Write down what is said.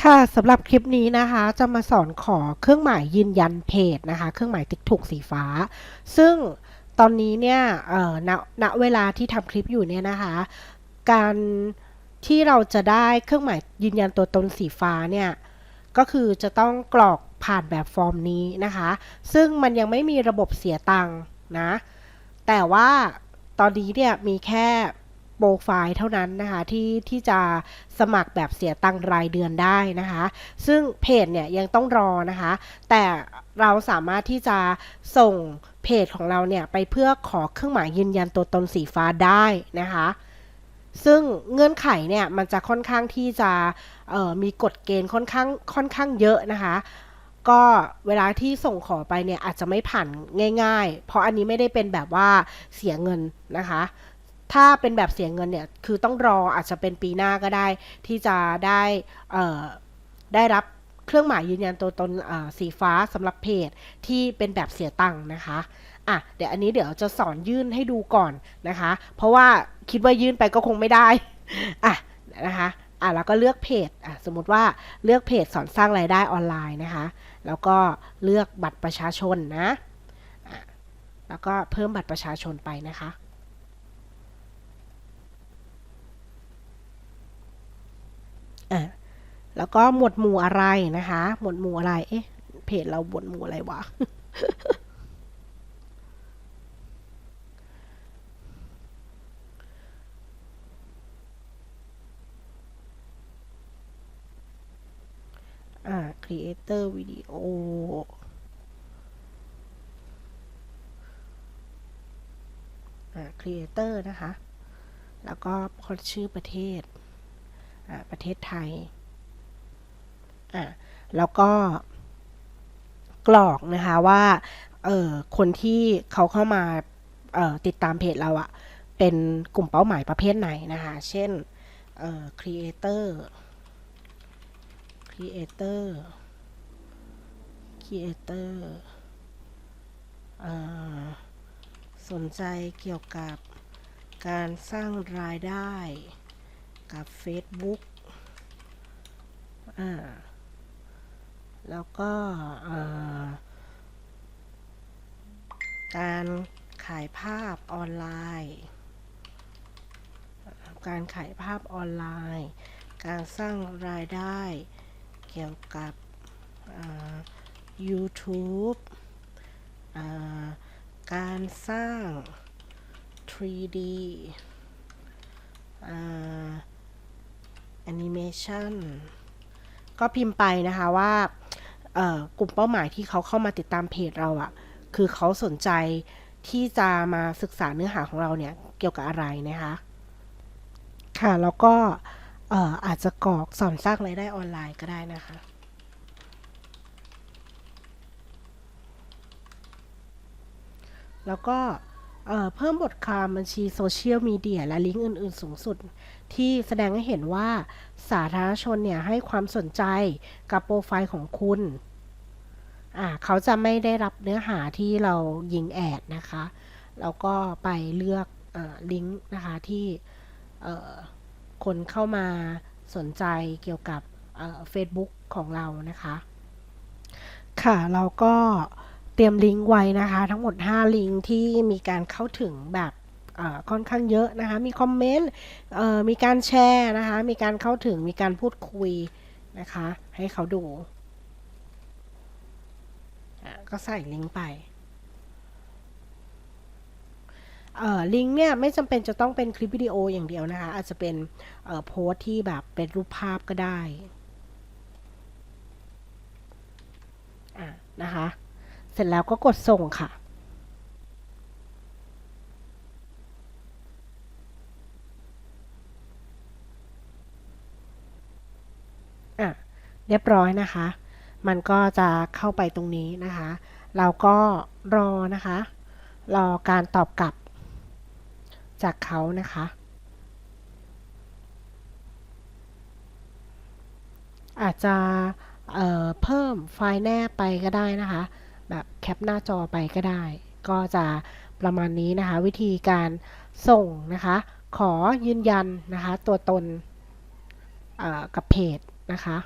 ค่ะสำหรับคลิปนี้นะคะจะมาสอนขอเครื่องหมายยืนยันเพจนะคะ เครื่องหมายติ๊กถูกสีฟ้า ซึ่งตอนนี้เนี่ยณณเวลาที่ทำคลิปอยู่เนี่ยนะคะ การที่เราจะได้เครื่องหมายยืนยันตัวตนสีฟ้าเนี่ยก็คือจะต้องกรอกผ่านแบบฟอร์มนี้นะคะ ซึ่งมันยังไม่มีระบบเสียตังค์นะ แต่ว่าตอนนี้เนี่ยมีแค่ ปรไฟล์เท่านั้นนะคะที่ที่จะสมัครแบบเสียตังรายเดือนได้นะคะ ซึ่งเพจเนี่ยยังต้องรอนะคะ แต่เราสามารถที่จะส่งเพจของเราเนี่ยไปเพื่อขอเครื่องหมายยืนยันตัวตนสีฟ้าได้นะคะซึ่งเงื่อนไขเนี่ยมันจะค่อนข้างที่จะออมีกฎเกณฑ์ค่อนข้างค่อนข้างเยอะนะคะ ก็เวลาที่ส่งขอไปเนี่ยอาจจะไม่ผ่านง่าย ๆ เพราะอันนี้ไม่ได้เป็นแบบว่าเสียเงินนะคะ ถ้าเป็นแบบเสียเงินเนี่ย คือต้องรออาจจะเป็นปีหน้าก็ได้ ที่จะได้ได้รับเครื่องหมายยืนยันตัวตนสีฟ้าสำหรับเพจที่เป็นแบบเสียตังค์นะคะอะเดี๋ยวอันนี้เดี๋ยวจะสอนยื่นให้ดูก่อนนะคะ เพราะว่าคิดว่ายื่นไปก็คงไม่ได้อะนะคะอะแล้วก็เลือกเพจอะสมมติว่าเลือกเพจสอนสร้างรายได้ออนไลน์นะคะ แล้วก็เลือกบัตรประชาชนนะแล้วก็เพิ่มบัตรประชาชนไปนะคะ อะ แล้วก็หมวดหมู่อะไรนะคะ หมวดหมู่อะไร เอ๊ะ เพจเราหมวดหมู่อะไรวะ อ่า creator video อ่า creator นะคะ แล้วก็คนชื่อประเทศ อ่า ประเทศไทย อ่าแล้วก็กรอกนะคะว่าเออคนที่เขาเข้ามาเออติดตามเพจเราอะเป็นกลุ่มเป้าหมายประเภทไหนนะคะ เช่นเอ่อ creator creator creator เอ่อสนใจเกี่ยวกับการสร้างรายได้กับ Facebook อ่า แล้วก็การขายภาพออนไลน์ การขายภาพออนไลน์ การสร้างรายได้เกี่ยวกับ YouTube การสร้าง 3D อ่า Animation ก็พิมพ์ไปนะคะว่ากลุ่มเป้าหมายที่เขาเข้ามาติดตามเพจเราอะคือเขาสนใจที่จะมาศึกษาเนื้อหาของเราเนี่ยเกี่ยวกับอะไรนะคะ ค่ะแล้วก็เอ่ออาจจะกรอกสอนสร้างรายได้ออนไลน์ก็ได้นะคะแล้วก็ เพิ่มบทความบัญชีโซเชียลมีเดียและลิงก์อื่น ๆ สูงสุด ที่แสดงให้เห็นว่าสาธารณชนเนี่ยให้ความสนใจกับโปรไฟล์ของคุณอ่าเขาจะไม่ได้รับเนื้อหาที่เรายิงแอดนะคะ แล้วก็ไปเลือกอลิงก์นะคะที่คนเข้ามาสนใจเกี่ยวกับเอ่อ Facebook ของเรานะคะ ค่ะ เราก็ รียมลิงก์ไว้นะคะ ทั้งหมด 5 ลิงก์ที่มีการเข้าถึงแบบค่อนข้างเยอะนะคะ มีคอมเมนต์มีการแชร์นะคะ มีการเข้าถึง มีการพูดคุยนะคะ ให้เขาดู ก็ใส่ลิงก์ไปลิงก์เนี่ยไม่จำเป็นจะต้องเป็นคลิปวิดีโออย่างเดียวนะคะ อาจจะเป็นโพสต์ที่แบบเป็นรูปภาพก็ได้ะนะคะ เสร็จแล้วก็กดส่งค่ะ อะ เรียบร้อยนะคะ มันก็จะเข้าไปตรงนี้นะคะ เราก็รอนะคะ รอการตอบกลับจากเขานะคะ อาจจะเเพิ่มไฟล์แนบไปก็ได้นะคะ แบบแคปหน้าจอไปก็ได้ ก็จะประมาณนี้นะคะ วิธีการส่งนะคะ ขอยืนยันนะคะ ตัวตนกับเพจนะคะ